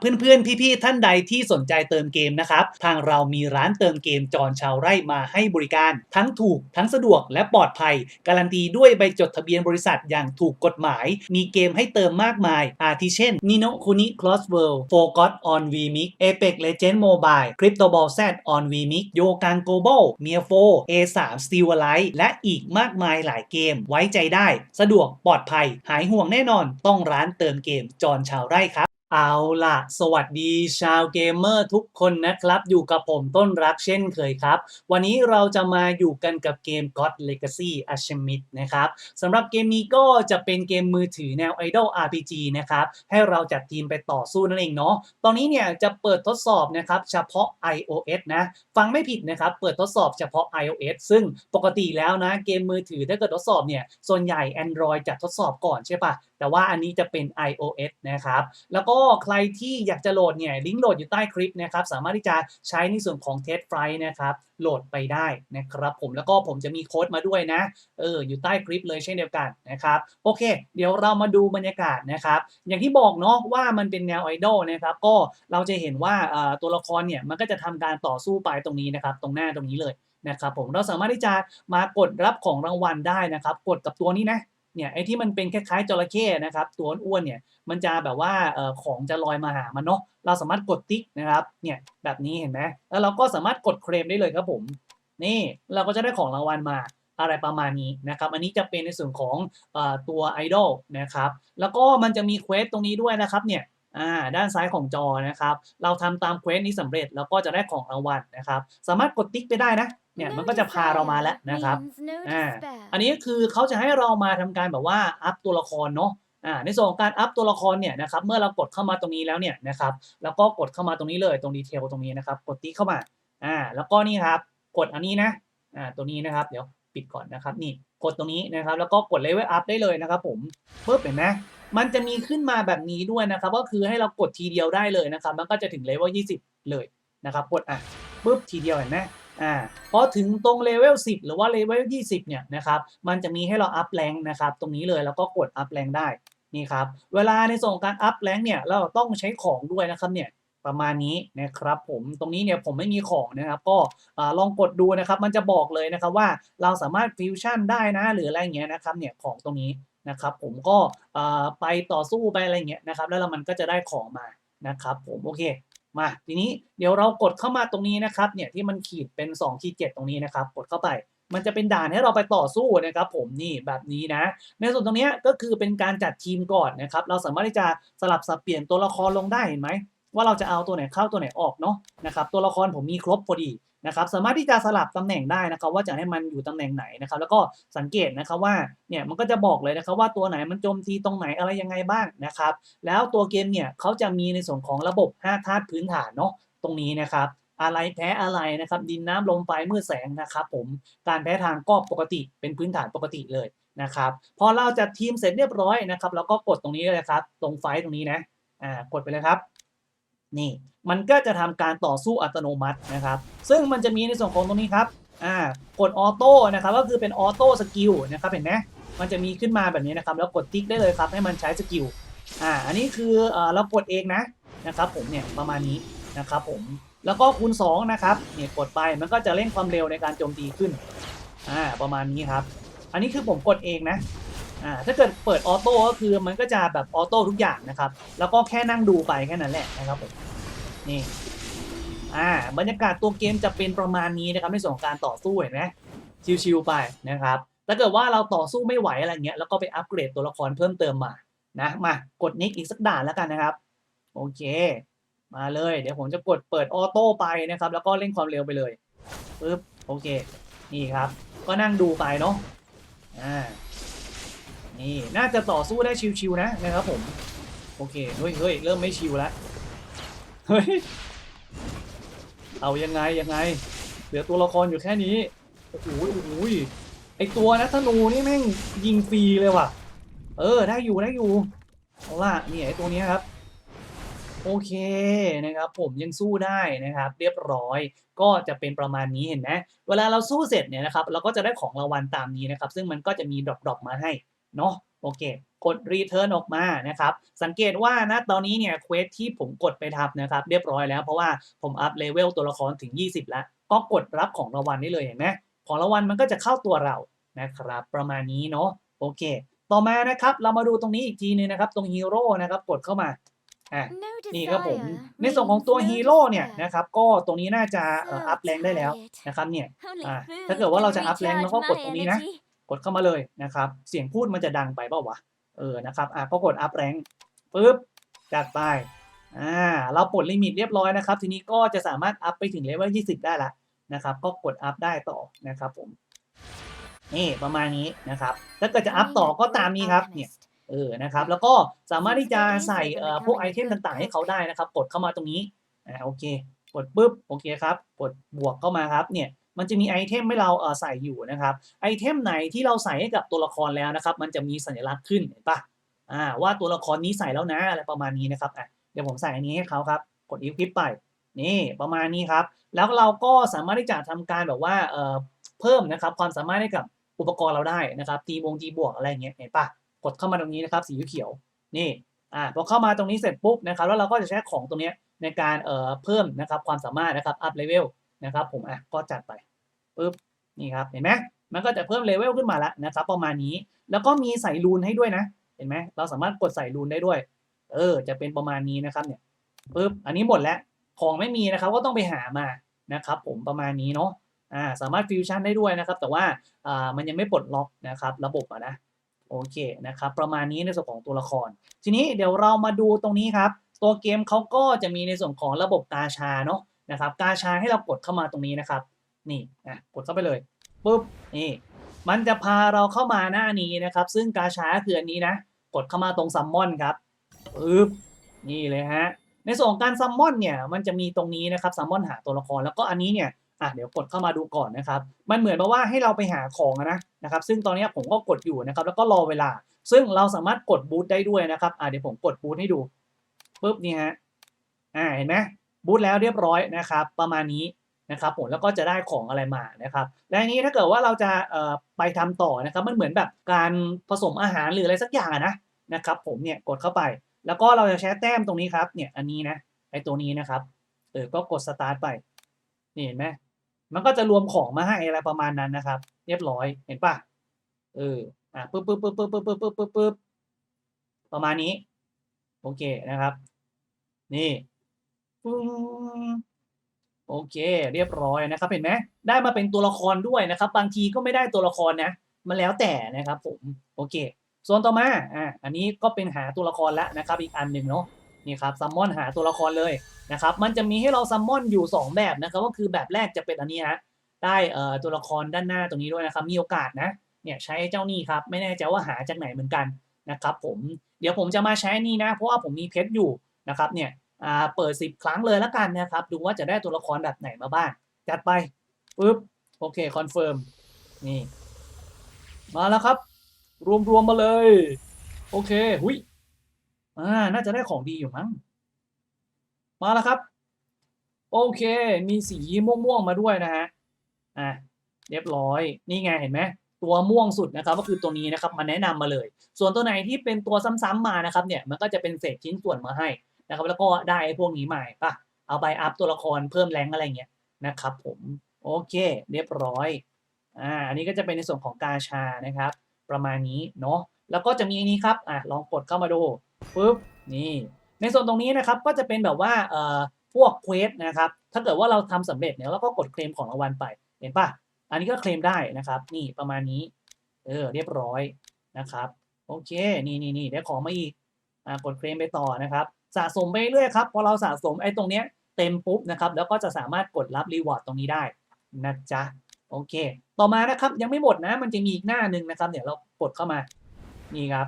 เพื่อนๆ พี่ๆ ท่านใดที่สนใจเติมเกมนะครับ ทางเรามีร้านเติมเกมจอนชาวไร่มาให้บริการ ทั้งถูกทั้งสะดวกและปลอดภัย การันตีด้วยใบจดทะเบียนบริษัทอย่างถูกกฎหมาย มีเกมให้เติมมากมาย อาทิเช่น Nino Kuni Cross World Forgot on VMix Apex Legends Mobile Crypto Ball Z on VMix โยกันโกบ a l เมียโฟ A3 Steel Alive และอีกมากมายหลายเกม ไว้ใจได้ สะดวกปลอดภัย หายห่วงแน่นอน ต้องร้านเติมเกมจอนชาวไร่ครับ เอาล่ะ สวัสดีชาวเกมเมอร์ทุกคนนะครับ อยู่กับผมต้นรักเช่นเคยครับ วันนี้เราจะมาอยู่กันกับเกม God Legacy a c h e m i t นะครับสำหรับเกมนี้ก็จะเป็นเกมมือถือแนว Idol RPG นะครับ ให้เราจัดทีมไปต่อสู้นั่นเองเนาะตอนนี้เนี่ยจะเปิดทดสอบนะครับ เฉพาะ iOS นะ ฟังไม่ผิดนะครับ เปิดทดสอบเฉพาะ iOS ซึ่งปกติแล้วนะ เกมมือถือถ้าเกิดทดสอบเนี่ยส่วนใหญ่ Android จะทดสอบก่อนใช่ปะแต่ว่าอันนี้จะเป็น iOS นะครับแล้วก็ใครที่อยากจะโหลดเนี่ยลิงก์โหลดอยู่ใต้คลิปนะครับสามารถที่จะใช้ในส่วนของ Test Flight นะครับโหลดไปได้นะครับผมแล้วก็ผมจะมีโค้ดมาด้วยนะเอออยู่ใต้คลิปเลยเช่นเดียวกันนะครับโอเค เดี๋ยวเรามาดูบรรยากาศนะครับ อย่างที่บอกเนาะว่ามันเป็นแนวไอดอลนะครับก็เราจะเห็นว่าตัวละครเนี่ยมันก็จะทำการต่อสู้ไปตรงนี้นะครับตรงหน้าตรงนี้เลยนะครับผมเราสามารถที่จะมากดรับของรางวัลได้นะครับ กดกับตัวนี้นะ เนี่ยไอ้ที่มันเป็นคล้ายๆจระเข้นะครับตัวอ้วนเนี่ยมันจะแบบว่าของจะลอยมาหามันเนาะเราสามารถกดติ๊กนะครับเนี่ยแบบนี้เห็นไหมแล้วเราก็สามารถกดเคลมได้เลยครับผม นี่เราก็จะได้ของรางวัลมาอะไรประมาณนี้นะครับ อันนี้จะเป็นในส่วนของอตัวไอดอลนะครับ แล้วก็มันจะมีเควสตรงนี้ด้วยนะครับเนี่ย อ่าด้านซ้ายของจอนะครับ เราทำตามเควสนี้สำเร็จแล้วก็จะได้ของรางวัลนะครับ สามารถกดติ๊กไปได้นะเนี่ยมันก็จะพาเรามาแล้วนะครับอ่าอันนี้คือเขาจะให้เรามาทำการแบบว่าอัพตัวละครเนาะอ่าในส่วนของการอัพตัวละครเนี่ยนะครับเมื่อเรากดเข้ามาตรงนี้แล้วเนี่ยนะครับแล้วก็กดเข้ามาตรงนี้เลยตรงดีเทลตรงนี้นะครับกดติ๊กเข้ามาอ่าแล้วก็นี่ครับกดอันนี้นะอ่าตัวนี้นะครับเดี๋ยวปิดก่อนนะครับนี่กดตรงนี้นะครับแล้วก็กดเลเวลอัพได้เลยนะครับผมปึ๊บเห็นไหม มันจะมีขึ้นมาแบบนี้ด้วยนะครับ ก็คือให้เรากดทีเดียวได้เลยนะครับ มันก็จะถึงเลเวล20 เลยนะครับ กดอะปึ๊บทีเดียวเห็นไหมอ่าพอถึงตรงเลเวล10 หรือว่าเลเวล20 เนี่ยนะครับ มันจะมีให้เราอัพแรงนะครับ ตรงนี้เลยแล้วก็กดอัพแรงได้นี่ครับเวลาในส่วนของการอัพแรงเนี่ยเราต้องใช้ของด้วยนะครับเนี่ยประมาณนี้นะครับผมตรงนี้เนี่ยผมไม่มีของนะครับ ก็ลองกดดูนะครับ มันจะบอกเลยนะครับว่าเราสามารถฟิวชั่นได้นะหรืออะไรเงี้ยนะครับเนี่ยของตรงนี้ นะครับผมก็ไปต่อสู้ไปอะไรเงี้ยนะครับแล้วมันก็จะได้ของมานะครับผมโอเคมาทีนี้เดี๋ยวเรากดเข้ามาตรงนี้นะครับเนี่ยที่มันขีดเป็น2ขีด7ตรงนี้นะครับกดเข้าไปมันจะเป็นด่านให้เราไปต่อสู้นะครับผมนี่แบบนี้นะ ในส่วนตรงนี้ก็คือเป็นการจัดทีมก่อนนะครับเราสามารถที่จะสลับสับเปลี่ยนตัวละครลงได้เห็นไหมว่าเราจะเอาตัวไหนเข้าตัวไหนออกเนาะนะครับตัวละครผมมีครบพอดี นะครับสามารถที่จะสลับตำแหน่งได้นะครับว่าจะให้มันอยู่ตำแหน่งไหนนะครับแล้วก็สังเกตนะครับว่าเนี่ยมันก็จะบอกเลยนะครับว่าตัวไหนมันโจมตีตรงไหนอะไรยังไงบ้างนะครับแล้วตัวเกมเนี่ยเขาจะมีในส่วนของระบบ5ธาตุพื้นฐานเนาะตรงนี้นะครับอะไรแพ้อะไรนะครับดินน้ำลมไฟมืดแสงนะครับผมการแพ้ทางก็ปกติเป็นพื้นฐานปกติเลยนะครับพอเราจัดทีมเสร็จเรียบร้อยนะครับเราก็กดตรงนี้เลยครับ ตรงไฟตรงนี้นะอ่ากดไปเลยครับ นี่มันก็จะทำการต่อสู้อัตโนมัตินะครับ ซึ่งมันจะมีในส่วนของตรงนี้ครับอ่ากดออโต้นะครับก็คือเป็นออโต้สกิลนะครับเห็นไหมมันจะมีขึ้นมาแบบนี้นะครับแล้วกดติ๊กได้เลยครับให้มันใช้สกิลอ่าอันนี้คือเออเรากดเองนะนะครับผมเนี่ยประมาณนี้นะครับผมแล้วก็คูณ2นะครับเนี่ยกดไปมันก็จะเร่งความเร็วในการโจมตีขึ้นอ่าประมาณนี้ครับ อันนี้คือผมกดเองนะ อ่าถ้าเกิดเปิดออโต้ก็คือมันก็จะแบบออโต้ทุกอย่างนะครับ แล้วก็แค่นั่งดูไปแค่นั้นแหละนะครับผมนี่อ่าบรรยากาศตัวเกมจะเป็นประมาณนี้นะครับในส่วนของการต่อสู้เห็นไหมชิวๆไปนะครับถ้าเกิดว่าเราต่อสู้ไม่ไหวอะไรเงี้ยแล้วก็ไปอัปเกรดตัวละครเพิ่มเติมมานะมากดนิกอีกสักด่านแล้วกันนะครับ โอเค มาเลยเดี๋ยวผมจะกดเปิดออโต้ไปนะครับ แล้วก็เร่งความเร็วไปเลยปึ๊บโอเค นี่ครับ ก็นั่งดูไปเนาะอ่า นี่น่าจะต่อสู้ได้ชิวๆนะนะครับผม โอเคเฮ้ยเฮ้ยเริ่มไม่ชิวแล้วเฮ้ยเอายังไงยังไง เหลือตัวละครอยู่แค่นี้โอ้โหโอ้โหไอตัวนักธนูนี่แม่งยิงฟรีเลยว่ะ เออได้อยู่ได้อยู่เอาล่ะนี่ไอตัวนี้ครับโอเคนะครับผมยังสู้ได้นะครับ เรียบร้อยก็จะเป็นประมาณนี้เห็นไหมเวลาเราสู้เสร็จเนี่ยนะครับเราก็จะได้ของรางวัลตามนี้นะครับ ซึ่งมันก็จะมีดรอปๆมาให้ เนาะโอเค กด return ออกมานะครับ สังเกตว่านะตอนนี้เนี่ยเควสที่ผมกดไปทำนะครับ เรียบร้อยแล้วเพราะว่าผมอัพเลเวลตัวละครถึง 20 แล้ว ก็กดรับของรางวัลได้เลยเห็นไหมของรางวัลมันก็จะเข้าตัวเรานะครับ ประมาณนี้เนาะโอเค ต่อมานะครับเรามาดูตรงนี้อีกทีนึงนะครับ ตรงฮีโร่นะครับกดเข้ามาอะนี่ครับผมในส่วนของตัวฮีโร่เนี่ยนะครับก็ตรงนี้น่าจะเอ่ออัพแรงได้แล้วนะครับเนี่ยอะถ้าเกิดว่าเราจะอัพแรงเราก็กดตรงนี้นะ กดเข้ามาเลยนะครับ เสียงพูดมันจะดังไปเปล่าวะ เออ นะครับอะก็กดอัพแรงปุ๊บ จัดไป อ่า เราปลดลิมิตเรียบร้อยนะครับ ทีนี้ก็จะสามารถอัพไปถึงเลเวล20 ได้ละนะครับ ก็กดอัพได้ต่อนะครับผม นี่ประมาณนี้นะครับ ถ้าเกิดจะอัพต่อก็ตามนี้ครับ เนี่ย เออ นะครับ แล้วก็สามารถที่จะใส่เอ่อพวกไอเทมต่างๆ ให้เขาได้นะครับ กดเข้ามาตรงนี้ อ่า โอเค กดปุ๊บ โอเคครับ กดบวกเข้ามาครับ เนี่ย มันจะมีไอเทมให้เราเออใส่อยู่นะครับไอเทมไหนที่เราใส่ให้กับตัวละครแล้วนะครับ มันจะมีสัญลักษณ์ขึ้นเห็นปะอ่าว่าตัวละครนี้ใส่แล้วนะอะไรประมาณนี้นะครับอะเดี๋ยวผมใส่อันนี้ให้เขาครับกดอีคลิปไปนี่ประมาณนี้ครับ แล้วเราก็สามารถที่จะทำการแบบว่าเออเพิ่มนะครับความสามารถให้กับอุปกรณ์เราได้นะครับตีวงตีบวกอะไรอย่างเงี้ยเห็นปะกดเข้ามาตรงนี้นะครับสีเขียวนี่อ่าพอเข้ามาตรงนี้เสร็จปุ๊บนะครับแล้วเราก็จะใช้ของตรงนี้ในการเอ่อเพิ่มนะครับความสามารถนะครับอัพเลเวล นะครับ ผมอะก็จัดไปปุ๊บนี่ครับเห็นไหมมันก็จะเพิ่มเลเวลขึ้นมาแล้วนะครับ ประมาณนี้แล้วก็มีใส่รูนให้ด้วยนะ เห็นไหมเราสามารถกดใส่รูนได้ด้วย เออ จะเป็นประมาณนี้นะครับเนี่ยปุ๊บอันนี้หมดแล้วของไม่มีนะครับก็ต้องไปหามานะครับ ผมประมาณนี้เนาะอ่าสามารถฟิวชั่นได้ด้วยนะครับ แต่ว่าอ่ามันยังไม่ปลดล็อกนะครับ ระบบอะนะโอเคนะครับ ประมาณนี้ในส่วนของตัวละคร ทีนี้เดี๋ยวเรามาดูตรงนี้ครับ ตัวเกมเขาก็จะมีในส่วนของระบบกาชาเนาะ นะครับกาชาให้เรากดเข้ามาตรงนี้นะครับ นี่อะกดเข้าไปเลยปุ๊บนี่มันจะพาเราเข้ามาหน้านี้นะครับ ซึ่งกาชาคืออันนี้นะ กดเข้ามาตรงซัมมอนครับปึ๊บนี่เลยฮะในส่วนของการซัมมอนเนี่ยมันจะมีตรงนี้นะครับซัมมอนหาตัวละครแล้วก็อันนี้เนี่ยอะเดี๋ยวกดเข้ามาดูก่อนนะครับ มันเหมือนกับว่าให้เราไปหาของนะนะครับ ซึ่งตอนนี้ผมก็กดอยู่นะครับ แล้วก็รอเวลา ซึ่งเราสามารถกดบูทได้ด้วยนะครับอะเดี๋ยวผมกดบูทให้ดูปุ๊บนี่ฮะอ่าเห็นไหม บูทแล้วเรียบร้อยนะครับ ประมาณนี้นะครับผมแล้วก็จะได้ของอะไรมานะครับและอันนี้ถ้าเกิดว่าเราจะไปทำต่อนะครับ มันเหมือนแบบการผสมอาหารหรืออะไรสักอย่างอะนะนะครับผมเนี่ยกดเข้าไป แล้วก็เราจะใช้แต้มตรงนี้ครับเนี่ยอันนี้นะไอตัวนี้นะครับเออก็กดสตาร์ทไปนี่เห็นไหมมันก็จะรวมของมาให้อะไรประมาณนั้นนะครับ เรียบร้อยเห็นปะเอออะปึ๊บปึ๊บปึ๊บปึ๊บปึ๊บปึ๊บปึ๊บปึ๊บประมาณนี้ โอเคนะครับ นี่ โอเค เรียบร้อยนะครับ เห็นไหมได้มาเป็นตัวละครด้วยนะครับ บางทีก็ไม่ได้ตัวละครนะ มันแล้วแต่นะครับผม โอเค ส่วนต่อมา อะอันนี้ก็เป็นหาตัวละครแล้วนะครับ อีกอันหนึ่งเนาะ นี่ครับซัมมอนหาตัวละครเลยนะครับ มันจะมีให้เราซัมมอนอยู่ 2 แบบนะครับ ก็คือแบบแรกจะเป็นอันนี้ฮะ ได้เอ่อตัวละครด้านหน้าตรงนี้ด้วยนะครับ มีโอกาสนะ เนี่ยใช้เจ้านี่ครับ ไม่แน่ใจว่าหาจากไหนเหมือนกันนะครับผม เดี๋ยวผมจะมาใช้นี่นะ เพราะว่าผมมีเพชรอยู่นะครับ เนี่ย เปิด 10 ครั้งเลยแล้วกันนะครับ ดูว่าจะได้ตัวละครแบบไหนมาบ้าง จัดไปปึ๊บ โอเค คอนเฟิร์ม นี่ มาแล้วครับ รวมๆมาเลย โอเค หุยอ่า น่าจะได้ของดีอยู่มั้ง มาแล้วครับ โอเค มีสีม่วงๆมาด้วยนะฮะ อะ เรียบร้อย นี่ไงเห็นไหมตัวม่วงสุดนะครับก็คือตัวนี้นะครับมาแนะนำมาเลย ส่วนตัวไหนที่เป็นตัวซ้ำๆมานะครับเนี่ยมันก็จะเป็นเศษชิ้นส่วนมาให้ นะครับ แล้วก็ได้พวกนี้ใหมาป่ะ เอาไปอัพตัวละครเพิ่มแรงอะไรเงี้ยนะครับ ผมโอเค เรียบร้อยอ่าอันนี้ก็จะเป็นในส่วนของกาชานะครับ ประมาณนี้เนาะแล้วก็จะมีอันนี้ครับอะลองกดเข้ามาดูปุ๊บนี่ ในส่วนตรงนี้นะครับก็จะเป็นแบบว่าเอ่อพวกเควสนะครับ ถ้าเกิดว่าเราทำสำเร็จเนี่ยเราก็กดเคลมของรางวัลไปเห็นปะอันนี้ก็เคลมได้นะครับ นี่ประมาณนี้เออเรียบร้อยนะครับ โอเค นี่นี่นี่ได้ของมาอีกอ่ากดเคลมไปต่อนะครับ สะสมไปเรื่อยครับพอเราสะสมไอ้ตรงเนี้ยเต็มปุ๊บนะครับแล้วก็จะสามารถกดรับรีวอร์ดตรงนี้ได้นะจ๊ะโอเค ต่อมานะครับยังไม่หมดนะมันจะมีอีกหน้าหนึ่งนะครับเดี๋ยวเรากดเข้ามานี่ครับ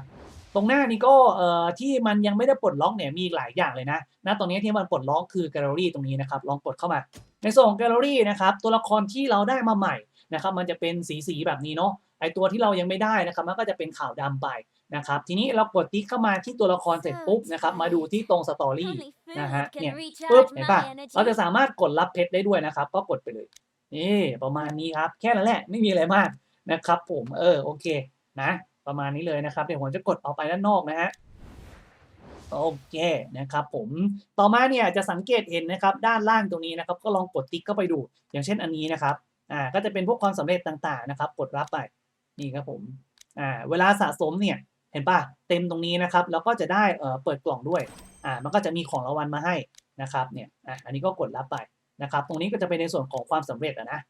ตรงหน้านี้ก็เอ่อที่มันยังไม่ได้ปลดล็อกเนี่ยมีหลายอย่างเลยนะณตรงนี้ที่มันปลดล็อกคือแกลเลอรี่ตรงนี้นะครับลองกดเข้ามา ในส่วนของแกลเลอรี่นะครับตัวละครที่เราได้มาใหม่นะครับมันจะเป็นสีสีแบบนี้เนาะ ไอตัวที่เรายังไม่ได้นะครับมันก็จะเป็นขาวดำไปนะครับทีนี้เรากดติ๊กเข้ามาที่ตัวละครเสร็จปุ๊บนะครับมาดูที่ตรงสตอรี่นะฮะเนี่ยปุ๊บเห็นปะเราจะสามารถกดรับเพชรได้ด้วยนะครับ ก็กดไปเลยนี่ประมาณนี้ครับ แค่นั้นแหละไม่มีอะไรมากนะครับผมเออโอเคนะ ประมาณนี้เลยนะครับเดี๋ยวผมจะกดออกไปด้านนอกนะฮะโอเคนะครับผมต่อมาเนี่ยจะสังเกตเห็นนะครับด้านล่างตรงนี้นะครับ ก็ลองกดติ๊กเข้าไปดู อย่างเช่นอันนี้นะครับอ่าก็จะเป็นพวกความสำเร็จต่างๆนะครับ กดรับไป นี่ครับผมอ่าเวลาสะสมเนี่ยเห็นป่ะเต็มตรงนี้นะครับแล้วก็จะได้เอ่อเปิดกล่องด้วยอ่ามันก็จะมีของรางวัลมาให้นะครับเนี่ยอะอันนี้ก็กดรับไปนะครับ ตรงนี้ก็จะเป็นในส่วนของความสำเร็จอะนะ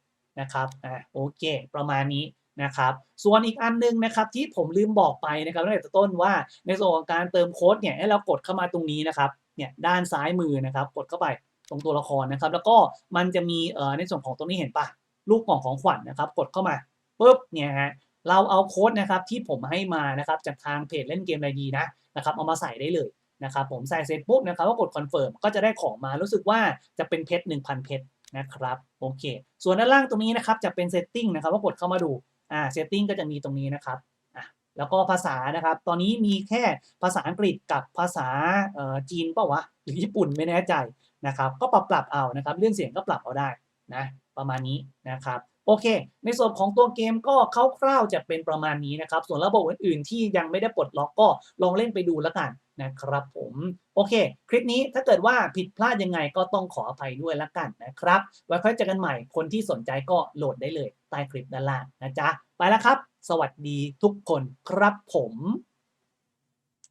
นะครับอ่าโอเค ประมาณนี้นะครับ ส่วนอีกอันนึงนะครับที่ผมลืมบอกไปนะครับตั้งแต่ต้นว่าในส่วนของการเติมโค้ดเนี่ยให้เรากดเข้ามาตรงนี้นะครับเนี่ยด้านซ้ายมือนะครับ กดเข้าไปตรงตัวละครนะครับ แล้วก็มันจะมีเอ่อในส่วนของตรงนี้เห็นปะรูปกล่องของขวัญนะครับ กดเข้ามาปุ๊บเนี่ยฮะ เราเอาโค้ดนะครับที่ผมให้มานะครับจากทางเพจเล่นเกมไรดีนะนะครับเอามาใส่ได้เลยนะครับผมใส่เสร็จปุ๊บนะครับก็กดคอนเฟิร์มก็จะได้ของมารู้สึกว่าจะเป็นเพชร1,000 เพชรนะครับโอเค ส่วนด้านล่างตรงนี้นะครับจะเป็นเซตติ้งนะครับก็กดเข้ามาดูอ่าเซตติ้งก็จะมีตรงนี้นะครับอะแล้วก็ภาษานะครับ ตอนนี้มีแค่ภาษาอังกฤษกับภาษาเอ่อจีนเปล่าวะหรือญี่ปุ่นไม่แน่ใจนะครับ ก็ปรับปรับเอานะครับ เรื่องเสียงก็ปรับเอาได้นะ ประมาณนี้นะครับโอเค ในส่วนของตัวเกมก็คร่าวๆจะเป็นประมาณนี้นะครับ ส่วนระบบอื่นๆ ที่ยังไม่ได้ปลดล็อกก็ลองเล่นไปดูแล้วกันนะครับผมโอเค คลิปนี้ถ้าเกิดว่าผิดพลาดยังไงก็ต้องขออภัยด้วยละกันนะครับ ไว้ค่อยเจอกันใหม่คนที่สนใจก็โหลดได้เลยใต้คลิปด้านล่างนะจ๊ะ ไปแล้วครับ สวัสดีทุกคนครับผม